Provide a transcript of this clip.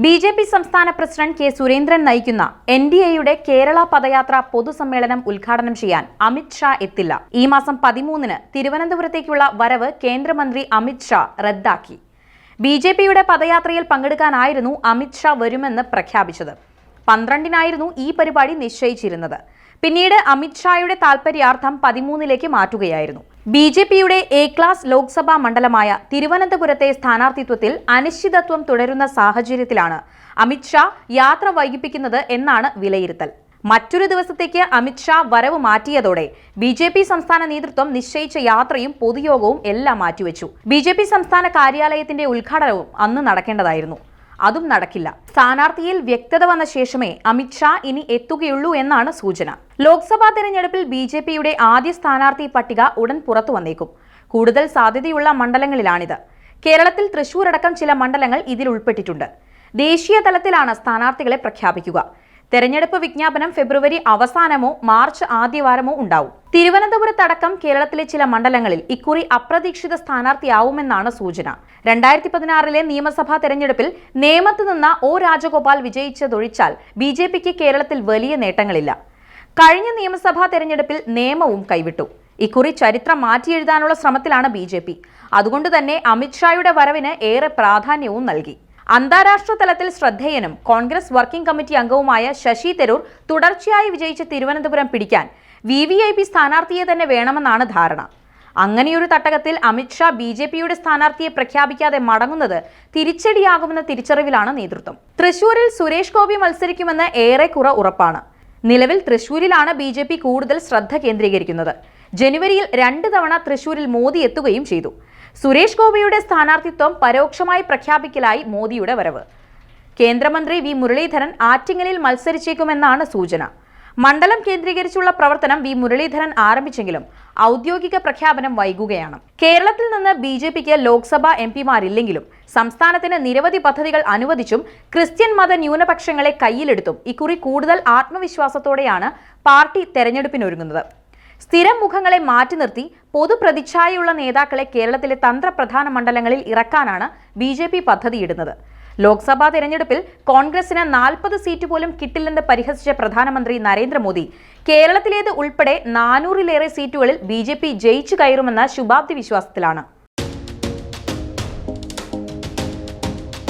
B J P സംസ്ഥാന president K Surendran നയിക്കുന്ന N D എയുടെ കേരള പദയാത്ര പൊതുസമ്മേളനം ഉദ്ഘാടനം ചെയ്യാൻ അമിത് ഷാ എത്തില്ല. ഈ മാസം പതിമൂന്നിന് തിരുവനന്തപുരത്തേക്കുള്ള വരവ് കേന്ദ്രമന്ത്രി അമിത് ഷാ റദ്ദാക്കി. ബി ജെ പിയുടെ പദയാത്രയിൽ പങ്കെടുക്കാനായിരുന്നു അമിത് ഷാ വരുമെന്ന് പ്രഖ്യാപിച്ചത്. പന്ത്രണ്ടിനായിരുന്നു ഈ പരിപാടി നിശ്ചയിച്ചിരുന്നത്. പിന്നീട് അമിത് ഷായുടെ താൽപര്യാർത്ഥം പതിമൂന്നിലേക്ക് മാറ്റുകയായിരുന്നു. ബി ജെ പിയുടെ എ ക്ലാസ് ലോക്സഭാ മണ്ഡലമായ തിരുവനന്തപുരത്തെ സ്ഥാനാർത്ഥിത്വത്തിൽ അനിശ്ചിതത്വം തുടരുന്ന സാഹചര്യത്തിലാണ് അമിത്ഷാ യാത്ര വൈകിപ്പിക്കുന്നത് എന്നാണ് വിലയിരുത്തൽ. മറ്റൊരു ദിവസത്തേക്ക് അമിത്ഷാ വരവ് മാറ്റിയതോടെ ബി ജെ പി സംസ്ഥാന നേതൃത്വം നിശ്ചയിച്ച യാത്രയും പൊതുയോഗവും എല്ലാം മാറ്റിവെച്ചു. ബി ജെ പി സംസ്ഥാന കാര്യാലയത്തിന്റെ ഉദ്ഘാടനവും അന്ന് നടക്കേണ്ടതായിരുന്നു. അതും നടക്കില്ല. സ്ഥാനാർത്ഥിയിൽ വ്യക്തത വന്ന ശേഷമേ അമിത്ഷാ ഇനി എത്തുകയുള്ളൂ എന്നാണ് സൂചന. ലോക്സഭാ തെരഞ്ഞെടുപ്പിൽ ബി ജെ പിയുടെ ആദ്യ സ്ഥാനാർത്ഥി പട്ടിക ഉടൻ പുറത്തു വന്നേക്കും. കൂടുതൽ സാധ്യതയുള്ള മണ്ഡലങ്ങളിലാണിത്. കേരളത്തിൽ തൃശൂർ അടക്കം ചില മണ്ഡലങ്ങൾ ഇതിൽ ഉൾപ്പെട്ടിട്ടുണ്ട്. ദേശീയ തലത്തിലാണ് സ്ഥാനാർത്ഥികളെ പ്രഖ്യാപിക്കുക. തെരഞ്ഞെടുപ്പ് വിജ്ഞാപനം ഫെബ്രുവരി അവസാനമോ മാർച്ച് ആദ്യവാരമോ ഉണ്ടാവും. തിരുവനന്തപുരത്തടക്കം കേരളത്തിലെ ചില മണ്ഡലങ്ങളിൽ ഇക്കുറി അപ്രതീക്ഷിത സ്ഥാനാർത്ഥിയാവുമെന്നാണ് സൂചന. രണ്ടായിരത്തി പതിനാറിലെ നിയമസഭാ തെരഞ്ഞെടുപ്പിൽ നേമത്ത് നിന്ന ഒ രാജഗോപാൽ വിജയിച്ചതൊഴിച്ചാൽ ബി ജെ പിക്ക് കേരളത്തിൽ വലിയ നേട്ടങ്ങളില്ല. കഴിഞ്ഞ നിയമസഭാ തെരഞ്ഞെടുപ്പിൽ നിയമവും കൈവിട്ടു. ഇക്കുറി ചരിത്രം മാറ്റിയെഴുതാനുള്ള ശ്രമത്തിലാണ് ബി ജെ പി. അതുകൊണ്ട് തന്നെ അമിത്ഷായുടെ വരവിന് ഏറെ പ്രാധാന്യവും നൽകി. അന്താരാഷ്ട്ര തലത്തിൽ ശ്രദ്ധേയനും കോൺഗ്രസ് വർക്കിംഗ് കമ്മിറ്റി അംഗവുമായ ശശി തരൂർ തുടർച്ചയായി വിജയിച്ച തിരുവനന്തപുരം പിടിക്കാൻ വി വി ഐ പി സ്ഥാനാർത്ഥിയെ തന്നെ വേണമെന്നാണ് ധാരണ. അങ്ങനെയൊരു തട്ടകത്തിൽ അമിത്ഷാ ബി ജെ പിയുടെ സ്ഥാനാർത്ഥിയെ പ്രഖ്യാപിക്കാതെ മടങ്ങുന്നത് തിരിച്ചടിയാകുമെന്ന തിരിച്ചറിവിലാണ് നേതൃത്വം. തൃശൂരിൽ സുരേഷ് ഗോപി മത്സരിക്കുമെന്ന് ഏറെക്കുറെ ഉറപ്പാണ്. നിലവിൽ തൃശൂരിലാണ് ബി ജെ പി കൂടുതൽ ശ്രദ്ധ കേന്ദ്രീകരിക്കുന്നത്. ജനുവരിയിൽ രണ്ട് തവണ തൃശൂരിൽ മോദി എത്തുകയും ചെയ്തു. സുരേഷ് ഗോപിയുടെ സ്ഥാനാർത്ഥിത്വം പരോക്ഷമായി പ്രഖ്യാപിക്കലായി മോദിയുടെ വരവ്. കേന്ദ്രമന്ത്രി വി മുരളീധരൻ ആറ്റിങ്ങലിൽ മത്സരിച്ചേക്കുമെന്നാണ് സൂചന. മണ്ഡലം കേന്ദ്രീകരിച്ചുള്ള പ്രവർത്തനം വി മുരളീധരൻ ആരംഭിച്ചെങ്കിലും ഔദ്യോഗിക പ്രഖ്യാപനം വൈകുകയാണ്. കേരളത്തിൽ നിന്ന് ബി ജെ പിക്ക് ലോക്സഭാ എം പിമാരില്ലെങ്കിലും സംസ്ഥാനത്തിന് നിരവധി പദ്ധതികൾ അനുവദിച്ചും ക്രിസ്ത്യൻ മത ന്യൂനപക്ഷങ്ങളെ കയ്യിലെടുത്തും ഇക്കുറി കൂടുതൽ ആത്മവിശ്വാസത്തോടെയാണ് പാർട്ടി തെരഞ്ഞെടുപ്പിനൊരുങ്ങുന്നത്. സ്ഥിരം മുഖങ്ങളെ മാറ്റി നിർത്തി പൊതുപ്രതിച്ഛായയുള്ള നേതാക്കളെ കേരളത്തിലെ തന്ത്രപ്രധാന മണ്ഡലങ്ങളിൽ ഇറക്കാനാണ് ബി ജെ പി പദ്ധതിയിടുന്നത്. ലോക്സഭാ തെരഞ്ഞെടുപ്പിൽ കോൺഗ്രസിന് നാൽപ്പത് സീറ്റ് പോലും കിട്ടില്ലെന്ന് പരിഹസിച്ച പ്രധാനമന്ത്രി നരേന്ദ്രമോദി കേരളത്തിലേത് ഉൾപ്പെടെ നാനൂറിലേറെ സീറ്റുകളിൽ ബി ജയിച്ചു കയറുമെന്ന ശുഭാപ്തി വിശ്വാസത്തിലാണ്.